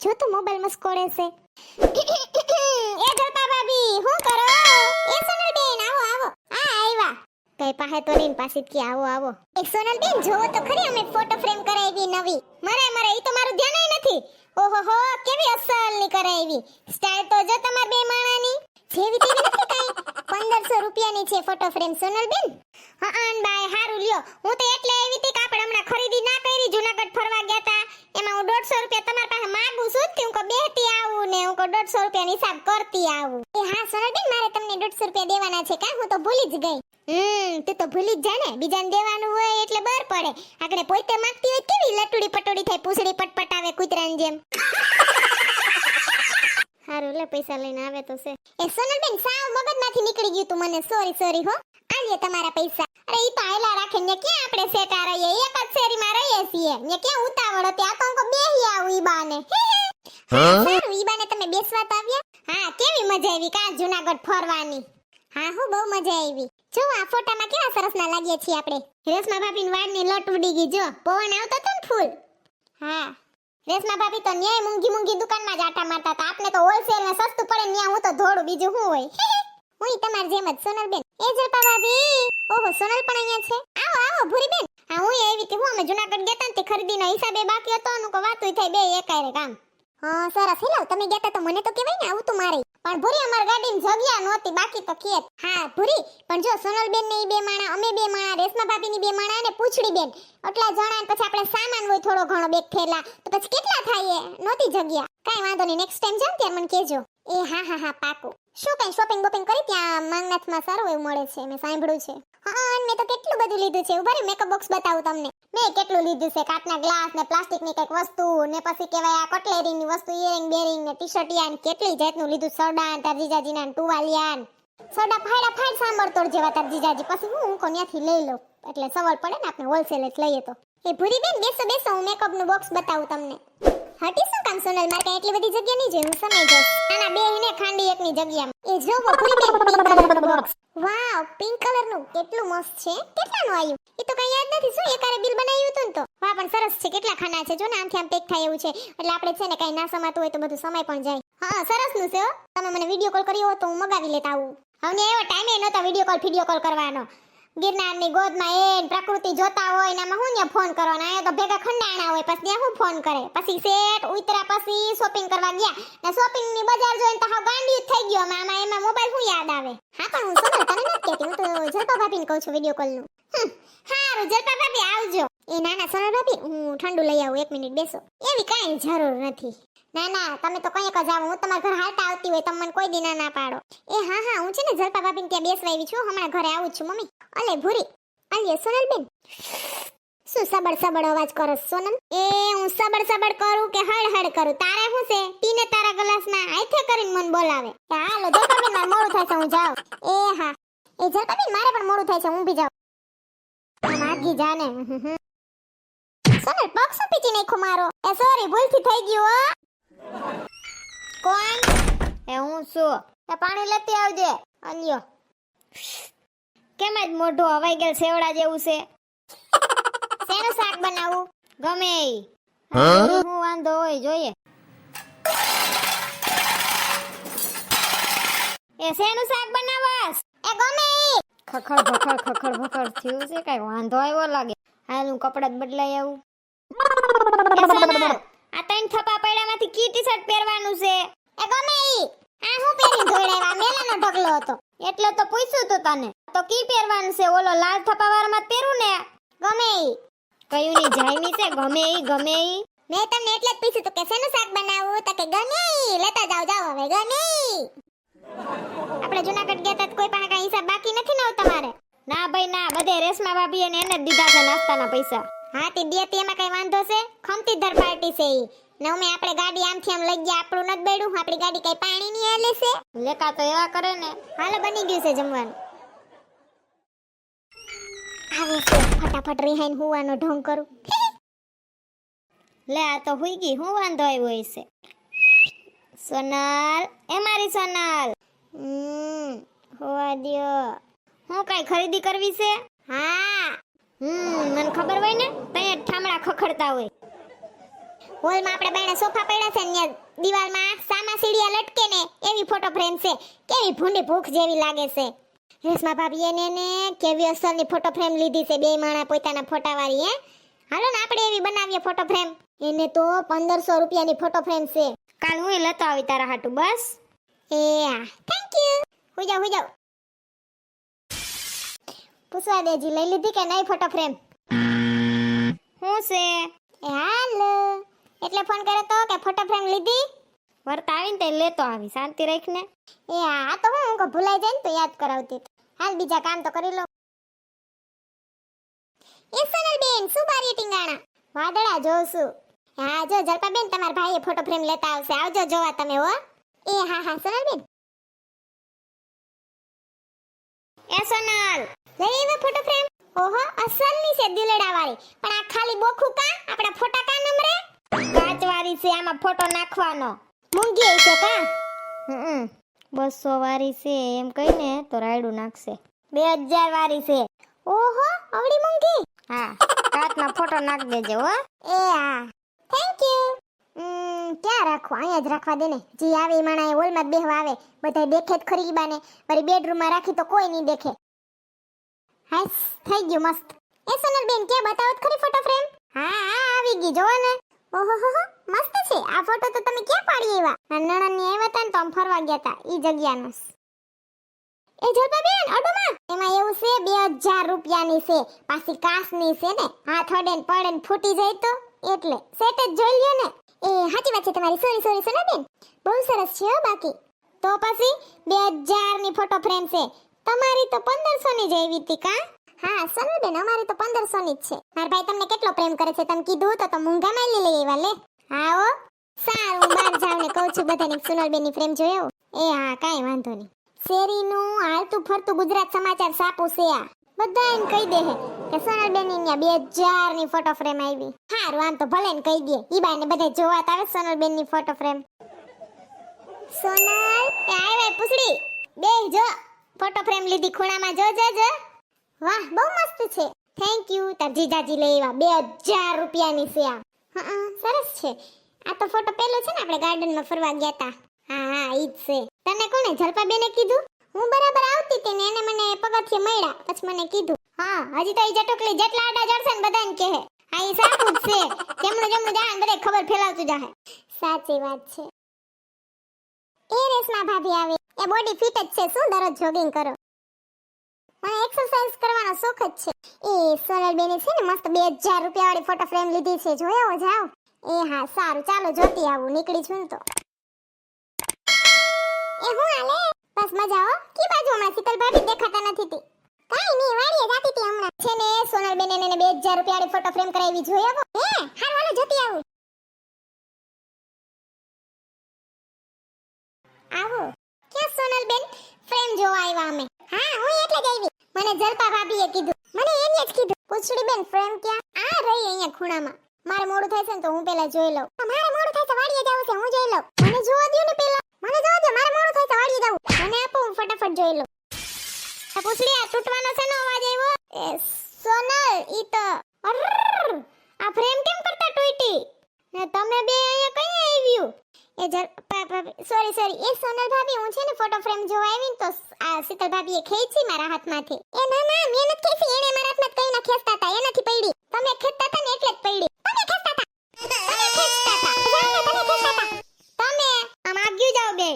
જો તો મોબાઈલમાં સ્કોડે છે એ જોતા ભાભી હું કરો? એ સોનલબેન, આવો આવો. આ આવ્યા કઈ પાસે તો નહીં પાછી કે આવો આવો. એ સોનલબેન, જોવો તો ખરી, અમે ફોટો ફ્રેમ કરાવી નવી. મરે મરે ઈ તો મારું ધ્યાન નથી. ઓહો હો, કેવી અસલની કરાવી. સ્ટાઈલ તો જો તમાર બે માણાની. જેવી તેવી નથી કાઈ. 1500 રૂપિયાની છે ફોટો ફ્રેમ સોનલબેન. હા આન બાય, હારું લ્યો. હું તો એટલે આવી હતી કે હમણાં ખરીદી ના કરી, જુનાગઢ ફરવા ગયા તા. એમાં હું દોઢસો રૂપિયા તમારા પાસે માંગુ છું કે હું કો બેહતી આવું ને હું કો દોઢસો રૂપિયાનો હિસાબ કરતી આવું. એ હા સોનલબેન મારે તમને દોઢસો રૂપિયા દેવાના છે કાં? હું તો ભૂલી જ ગઈ. હમ, તું તો ભૂલી જ જા ને બીજાને દેવાનું હોય એટલે બર પડે. આપણે પોતે માંગતી હોય કેવી લટુડી પટોડી થાય, પૂછડી પટપટાવે કૂતરાની જેમ. હારું, લે પૈસા લઈને આવે તો છે. એ સોનલબેન, સાવ મગજમાંથી નીકળી ગયું તું મને. સોરી સોરી હો. આલીએ તમારા પૈસા. અરે ઈ તો આયલા રાખે. ને ક્યાં આપણે સેટા રહીએ? એક જ શેરીમાં રહીએ છીએ. ને ક્યાં ઉતાવળ? હતી આ તો અંકો બેહી આવું ઈ બાને. સારું ઈ બાને તમે બેસવા તો આવ્યા. હા કેવી મજા આવી કા જુનાગઢ ફરવાની? હા હું બહુ મજા આવી. જો આ ફોટામાં કેવા સરસ ના લાગીએ છીએ આપણે. રેશમા ભાભીની વાળની લટ ઉડી ગઈ. જો પવન આવતો તો ને ફૂલ. હા. રેશમા ભાભી તો ન્યાય મૂંગી મૂંગી દુકાનમાં જ આટા મારતા હતા. આપને તો હોલસેલ ને સસ્તું પડે ને ન્યા હું તો ધોળું બીજું શું હોય? હું તમાર જેમ જ સોનલબેન. એ જલપા ભાભી ઓહો, સોનલ પણ અહીંયા છે. આવો આવો, ભૂરીબેન. હા, હું એવી હતી, હું અમે જુનાગઢ ગયા તા ને ખરીદીના હિસાબે બાકી હતો અનુ કો વાતુય થાય બે એકાયરે કામ. હા, સરસ. હેલો, તમે ગયા તા મને તો કહેવાય ને, આવું તું મારે. પણ ભૂરી અમાર ગાડીમાં જગ્યા નહોતી, બાકી તો ખેત હા, ભૂરી, પણ જો સોનલબેન ને ઈ બે માણા, અમે બે માણા, રેશમા ભાભીની બે માણા અને પૂછડી બેન એટલા જણા ને પછી આપણે સામાન હોય થોડો ઘણો, બેગ થેલા, તો પછી કેટલા થાય એ? નહોતી જગ્યા. કાઈ વાંધો નહીં નેક્સ્ટ ટાઈમ જાવ ત્યારે મને કહેજો. એ હા હા હા, પાકું. શું કઈ શોપિંગ બોપિંગ કરી? ત્યાં માંગનાથમાં સારું એવું મળે છે, મેં સાંભળ્યું છે. હા, અને મેં તો કેટલું બધું લીધું છે. ઊભા મેકઅપ બોક્સ બતાવું તમને. મેં કેટલું લીધું છે? કાચના ગ્લાસ ને પ્લાસ્ટિકની કંઈક વસ્તુ ને પછી કહેવાય આ કટલેરીની વસ્તુ ઇયરિંગ બેરિંગ ને ટી શર્ટ ને કેટલી જાતનું લીધું સરડા ને તાર જીજાજીના ટુવાલિયા ને સરડા ફાડ ફાયડ સાંભળતોડ જેવા તાર જીજાજી. પછી હું હું ત્યાંથી લઈ લઉં. એટલે સવાલ પડે ને આપણે હોલસેલ જ લઈએ તો. એ ભૂરી બેન બેસો બેસો, હું મેકઅપનું બોક્સ બતાવું તમને. હટી શું કામ સોનલ મારે એટલી બધી જગ્યા નહીં જોઈ, હું સમય જઈશ. નાના બે ને ખાંડી એકની જગ્યામાં એ જોવો વાવ, પિંક કલરનું કેટલું મસ્ત છે. કેટલાનું આવ્યું? એ તો કઈ યાદ નથી, શું એકારે બિલ બનાવ્યું હતું ને તો? વાહ, પણ સરસ છે, કેટલા ખાના છે. જો ને, આમથી આમ પેક થાય એવું છે. એટલે આપણે છે ને કઈ ના સમાતું હોય તો બધું સમય પણ જાય. હા સરસનું છે તમે મને વીડિયો કોલ કર્યો હતો હું મગાવી લેતા આવું. હવે એવો ટાઈમે નહોતો વીડિયો કોલ વીડિયો કોલ કરવાનો. ગિરનારની ગોદમાં એ પ્રકૃતિ જોતા હોય ને આમાં હું ને ફોન કરવાનો? આયા તો ભેગા ખંડાણા હોય, પછી ત્યાં હું ફોન કરે? પછી સેટ ઉતરા પછી શોપિંગ કરવા ગયા. ને શોપિંગની બજાર જોઈને તો હાવ ગાંડી થઈ ગયો. આમાં એમાં મોબાઈલ હું યાદ આવે. હા, પણ હું સમજ તને નથી કહેતી. હું તો જલપા ભાભીને કહું છું વીડિયો કોલ હારું જલપા આવજો. એ નાના સોનલ ભાભી હું ઠંડુ લઈ આવું એક મિનિટ બેસો. એવી કાંઈ જરૂર નથી. ના ના તમે તો કંઈક જ આવો હું તમારા ઘર હાલતા આવતી હોય તમે મને કોઈ દી ના પાડો. એ હા હા હું છે ને જલપા ભાભીને ત્યાં બેસવા આવી છું હમણાં ઘરે આવું છું મમ્મી. અલે ભૂરી. અલે સોનલ બેન શું સબડ સબડ અવાજ કરો છો, સોનલ? એ હું સબડ સબડ કરું કે હળ હળ કરું? તારે શું છે? પીને તારા ગ્લાસમાં આઈથે કરીને મને બોલાવે. હાલો જલપા બેન મારે મોડું થાય છે હું જાઉં. એ હા. એ જલપા બેન મારે પણ મોડું થાય છે હું બી જાઉં. માગી જાને. સોનલ પગ પીટી નાખ્યો મારો. એ સોરી ભૂલથી થઈ ગયું હો. કોણ? એ હું છું. એ પાણી લેતી આવજે. અલ્યો કેમ જ મોઢું હવાઈ ગયેલ સેવડા જેવું છે? શેનું શાક બનાવું? ગમે હું? વાંધો હોય જોઈએ. એ શેનું શાક બનાવાસ એ ગમે. ખખડ ભખડ ખખડ ભખડ થયું છે કઈ વાંધો આવ્યો લાગે. હાલ હું કપડાં બદલાઈ આવું. આ ત્રણ થપા પડ્યામાંથી કી ટી શર્ટ પહેરવાનું છે? એ ગમે ઈ. આ હું પહેરીને દોડાવ્યા મેલાનો ઢગલો હતો. એટલે તો પૂછ્યું તું તને. તો કી પહેરવાનું છે? ઓલો લાલ થપા વાળામાં પહેરું ને? ગમે ઈ. કયું ની જાયમી છે? ગમે ઈ ગમે ઈ. મેં તમને એટલે જ પૂછ્યું તું કે શેનું શાક બનાવવું? તો કે ગમે ઈ. લેતા જાઓ જાઓ હવે. ગમે ઈ. આપણે જુનાગઢ ગયા તા કોઈ પાસે કઈ હિસાબ બાકી નથી ને તમારે? ના ભાઈ ના બધે રેશમા ભાભી એને એને જ દીધા છે નાસ્તાના પૈસા. હા તે દેતી તેમાં કઈ વાંધો છે? ખમતી ધર પાર્ટી છે ઈ. ને અમે આપણે ગાડી આમથી આમ લઈ ગયા આપણું નથી બેડું આપણી ગાડી કઈ પાણી ની હાલે છે? લેકા તો એવા કરે ને. હાલો બની ગયું છે જમવાનું. આવે છે ફટાફટ રિહાઈન હુવાનો ઢોંગ કરું. લે આ તો હુઈ ગઈ હું વાંધો આવ્યો હશે? સોનલ એ મારી સોનલ. હમ હોવા દ્યો. હું કઈ ખરીદી કરવી છે? હા. હમ મને ખબર હોય ને તને ઠામડા ખખડતા હોય. હોલમાં આપણે બેણે સોફા પડ્યા છે ને દિવાલમાં સામા સીડિયા લટકે ને એવી ફોટો ફ્રેમ છે. કેવી ભૂંડી ભૂખ જેવી લાગે છે. રેશમા ભાભી એને ને કેવી અસલની ફોટો ફ્રેમ લીધી છે બે માણા પોતાના ફોટાવાળી હે? હાલો ને આપણે એવી બનાવીએ ફોટો ફ્રેમ એને તો પંદરસો રૂપિયાની ફોટો ફ્રેમ છે. કાલ હું લેતો આવી તારા હાટું, બસ? એ હા થેન્ક યુ હું જાઉં હું જાઉં. પૂછવા દેજી લઈ લીધી કે નહીં ફોટો ફ્રેમ હું છે? એ હાલો. એટલે ફોન કર્યો તો કે ફોટો ફ્રેમ લીધી? વર્ત આવીને તે લેતો આવી, શાંતિ રાખને. એ હા આ તો હું કહું, ભૂલાઈ જાય ને તો યાદ કરાવતી. હાલ બીજા કામ તો કરી લો. એ સોનલ બેન, શું બારી ટીંગાણા વાદળા જોઉં છું. હા, જો જલપા બેન તમારા ભાઈએ ફોટો ફ્રેમ લેતા આવશે. આવજો, જોવા તમે, હો. એ, હા હા સોનલ બેન એ, સોનલ. લઈ આવે ફોટો ફ્રેમ ઓહો, અસલની છે દિલડા વાળી પણ આ ખાલી બોખું કા? આપણા ફોટા કા નંબરે કાચવાળી છે આમાં ફોટો નાખવાનો. મૂંગી છે કા? હમ બસો વાળી છે, એમ કહીને તો રાયડું નાખશે. બે હજાર વાળી છે. ઓહો, અવળી મૂંગી. હા કાચમાં ફોટો નાખ દેજે, હો. એ, હા. થેન્ક યુ ક્યાં રાખો? અહીંયા જ રાખવા દે ને. જે આવે એ માણા હોલમાં જ બેહવા આવે. બધા દેખે જ ખરી બાને. મારી બેડરૂમમાં રાખી તો કોઈ નહીં દેખે હાસ થઈ ગયું મસ્ત. એ સોનલ બેન કે બતાવો ખરી ફોટો ફ્રેમ હા હા આવી ગઈ જોવો ને. ઓહો હો હો મસ્ત છે. આ ફોટો તો તમે ક્યાં પાડી એવા નણંદની આવ્યા હતા ને તો આમ ફરવા ગયા હતા ઈ જગ્યાનો એ જલપા બેન અડોમાં એમાં એવું છે બે હજાર રૂપિયાની છે. પાછી કાચની છે ને. હાથ અડે ને પડે ને ફૂટી જાય તો. એટલે સેટ જ જોઈ લ્યો ને. એ સાચી વાત છે તમારી. સોરી સોરી સોના બહુ સરસ છે બાકી. તો પછી બે ની ફોટો ફ્રેમ છે. તમારી તો પંદરસો ની જ આવી હતી કા? હા સોના બેન, અમારી તો પંદરસો ની જ છે. મારા ભાઈ તમને કેટલો પ્રેમ કરે છે? તમે કીધું તો તો મૂંગા માં લઈ લેવા લે. આવો સારું, બહાર જાઉં ને કહું છું બધાને સોનલ બેનની ફ્રેમ જોયો. એ હા, કાઈ વાંધો નહીં. શેરીનું હાલતું ફરતું ગુજરાત સમાચાર સાપુ છે આ. બધા એમ કહી દે કે સોનલબેનની બે હજારની ફોટો ફ્રેમ આવી. હારું, આમ તો ભલે ને કહી દે. ઈ બાને બધા જોવા આવે સોનલબેનની ફોટો ફ્રેમ સોનલ, એ આવે પૂછડી. બે જો ફોટો ફ્રેમ લીધી ખૂણામાં. જો જો જો. વાહ, બહુ મસ્ત છે. થેન્ક યુ તાર જીજાજી લઈ આવ્યા. બે હજાર રૂપિયાની છે આ હા સરસ છે. આ તો ફોટો પેલો છે ને આપણે ગાર્ડનમાં ફરવા ગયા હતા હા હા, ઈ જ છે. તને કોણે જલપાબેને કીધું? હું બરાબર આવતી હતી એને મને પગથિયે મળ્યા. પછી મને કીધું, હા, હજી તો એ જટુકલી જેટલા આડા જડશે ને બધાને કહે. આ એ સાચું જ છે. જેમનું જેમનું જાણે બધે ખબર ફેલાવતું જાહે. સાચી વાત છે. એ રેસમાં ભાભી આવે. એ બોડી ફિટ જ છે. શું દરરોજ જોગિંગ કરો? મને એક્સરસાઇઝ કરવાનો શોખ જ છે. એ સોનલ બેને છે ને મસ્ત બે હજાર રૂપિયા વાળી ફોટો ફ્રેમ લીધી છે. જોયો જાઓ. એ હા, સારું. ચાલો, જોતી આવું. નીકળી છું તો. એ હું આલે બસ મજા કી બાજુ શીતલ ભાભી દેખાતા નથી તે. કાઈ નહીં, વાડીએ જાતી હતી હમણાં. છે ને સોનલ બેન એને 2000 રૂપિયાની ફોટો ફ્રેમ કરાવી જોઈ આવો. હે, હાલ હાલો જતી આવું. આવો. ક્યાં સોનલ બેન ફ્રેમ જોવા આવ્યા અમે. હા, હું એટલે જ આવી મને જલપા ભાભીએ કીધું. મને એને જ કીધું પૂછડી બેન ફ્રેમ ક્યાં? આ રહી અહીંયા ખૂણામાં. મારે મોડું થાય છે ને તો હું પેલા જોઈ લઉં. મારે મોડું થાય તો વાડીએ જાવું છે, હું જોઈ લઉં. મને જોવા દ્યો ને પેલા મને જોવા દો મારે મોડું થાય તો વાડીએ જાવું મને આપો હું ફટાફટ જોઈ લો. પૂછડી તૂટવાનો છે અવાજ આવ્યો? સોનલ, ઈ તો આ ફ્રેમ કેમ કરતા તૂટી? ને તમે બે અહીંયા કઈ આવ્યું? એ જર સોરી સોરી એ સોનલ ભાભી, હું છે ને ફોટો ફ્રેમ જોવા આવી તો આ શીતલ ભાભીએ ખેંચી મારા હાથમાંથી. એ ના ના મેં નથી ખેંચી એણે મારા હાથમાં કઈ ના ખેંચતા હતા એનાથી પડી તમે ખેંચતા હતા ને એટલે જ પડી તમે ખેંચતા હતા તમે ખેંચતા હતા જાઓ ને, તમે ખેંચતા હતા તમે આમ આગળ જાઓ બે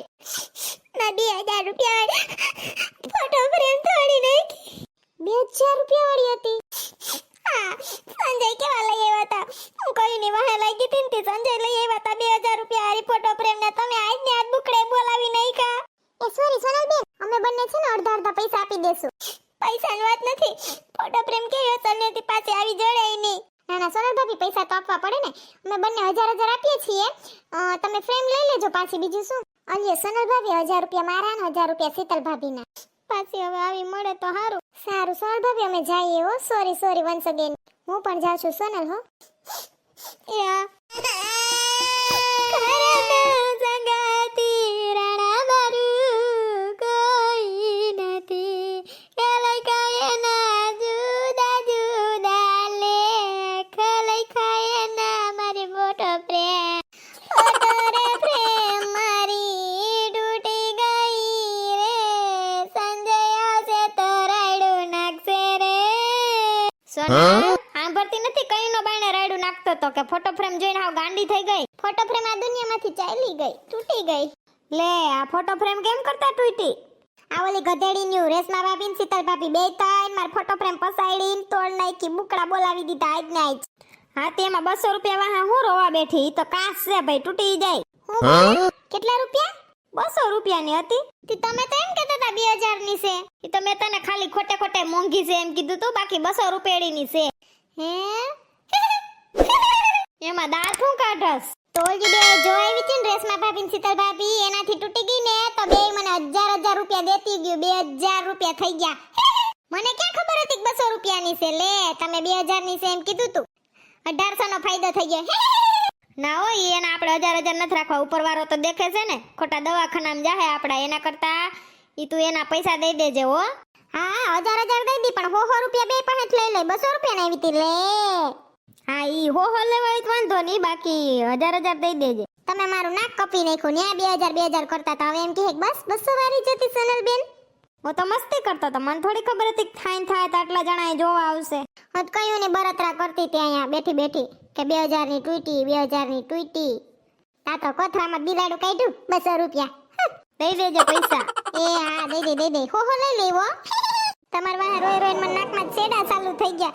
ના બે હજાર રૂપિયા ફોટો ફ્રેમ તોડી નાખી બે હજાર રૂપિયા વાળી હતી હા સંજય કેવા લઈ આવ્યા હતા હું કઈ ની વાહે લાગી હતી ને તે સંજય લઈ આવ્યા હતા બે હજાર રૂપિયા હારી ફોટો ફ્રેમ ને તમે આજ ને આજ બુકડે બોલાવી નહીં કા એ સોરી સોનલ બેન અમે બંને છે ને અડધા અડધા પૈસા આપી દેશું પૈસાની વાત નથી ફોટો ફ્રેમ કેવો તનેથી પાછી આવી જડે નહીં ના ના સોનલ ભાભી પૈસા તો આપવા પડે ને અમે બંને હજાર હજાર આપીએ છીએ અ, તમે ફ્રેમ લઈ લેજો પાછી બીજું શું? અલ્યો સોનલ ભાભી હજાર રૂપિયા મારા ને હજાર રૂપિયા શીતલ ભાભીના. પાછી હવે આવી મળે તો સારું સારું સોનલ ભાભી અમે જઈએ હો. સોરી સોરી વન્સ અગેન હું પણ જાઉં છું સોનલ હો. યા ન્યુ ભાભી ને શીતલ ભાભી બે ત્રણ માર ફોટો ફ્રેમ પસાડી ને તોડ નાખી બુકડા બોલાવી દીધા આજ ને આજ. હા તેમાં બસો રૂપિયા વાહા હું રોવા બેઠી? તો કાસ છે ભાઈ તૂટી જાય. કેટલા રૂપિયા? બસો રૂપિયાની હતી. તે તમે તો એમ કહેતા હતા બે હજારની છે. એ તો મેં તને ખાલી ખોટે ખોટે મોંઘી છે એમ કીધું તું બાકી બસો રૂપિયાની છે. હે? એમાં દાળ શું કાઢસ તો ઓલી બે જો આવી ને રેશમા ભાભી શીતલ ભાભી, એનાથી તૂટી ગઈ ને, તો બે મને હજાર હજાર રૂપિયા દેતી ગયું. બે હજાર રૂપિયા થઈ ગયા. મને ક્યાં ખબર હતી બસો રૂપિયાની છે? લે, તમે બે હજારની છે એમ કીધું તું. અઢારસો નો ફાયદો થઈ ગયો. ના હોય, એને આપણે હજાર હજાર નથી રાખવા. ઉપરવાળો તો દેખે છે ને. ખોટા દવાખાનામાં જાહે આપડા એના કરતા ઈ તું એના પૈસા દઈ દેજે, હો. હા, હજાર હજાર દઈ દી, પણ હો હો રૂપિયા બે પણ લઈ લે. બસો રૂપિયા આવી હતી, લે. હા ઈ હો હો લેવાય તો વાંધો નહીં બાકી હજાર હજાર દઈ દેજે. તમે મારું નાક કપી નાખ્યું ન્યા બે હજાર બે હજાર કરતા હતા. હવે એમ કહે કે બસ બસો વારી જતી સોનલ બેન હું તો મસ્તી કરતો તો મને થોડી ખબર હતી કે થાય થાય તો આટલા જણા જોવા આવશે. હદ કયું ને બરતરા કરતી ત્યાં અહીંયા બેઠી બેઠી કે બે હજારની ટ્વીટી બે હજારની ટ્વીટી તા તો કોથરામાં બિલાડું કાઢ્યું બસો રૂપિયા. દઈ દેજે પૈસા. એ હા દઈ દે દઈ દે. હો હો લઈ લેવો તમાર વાહ રોય રોય મને નાકમાં છેડા ચાલુ થઈ ગયા.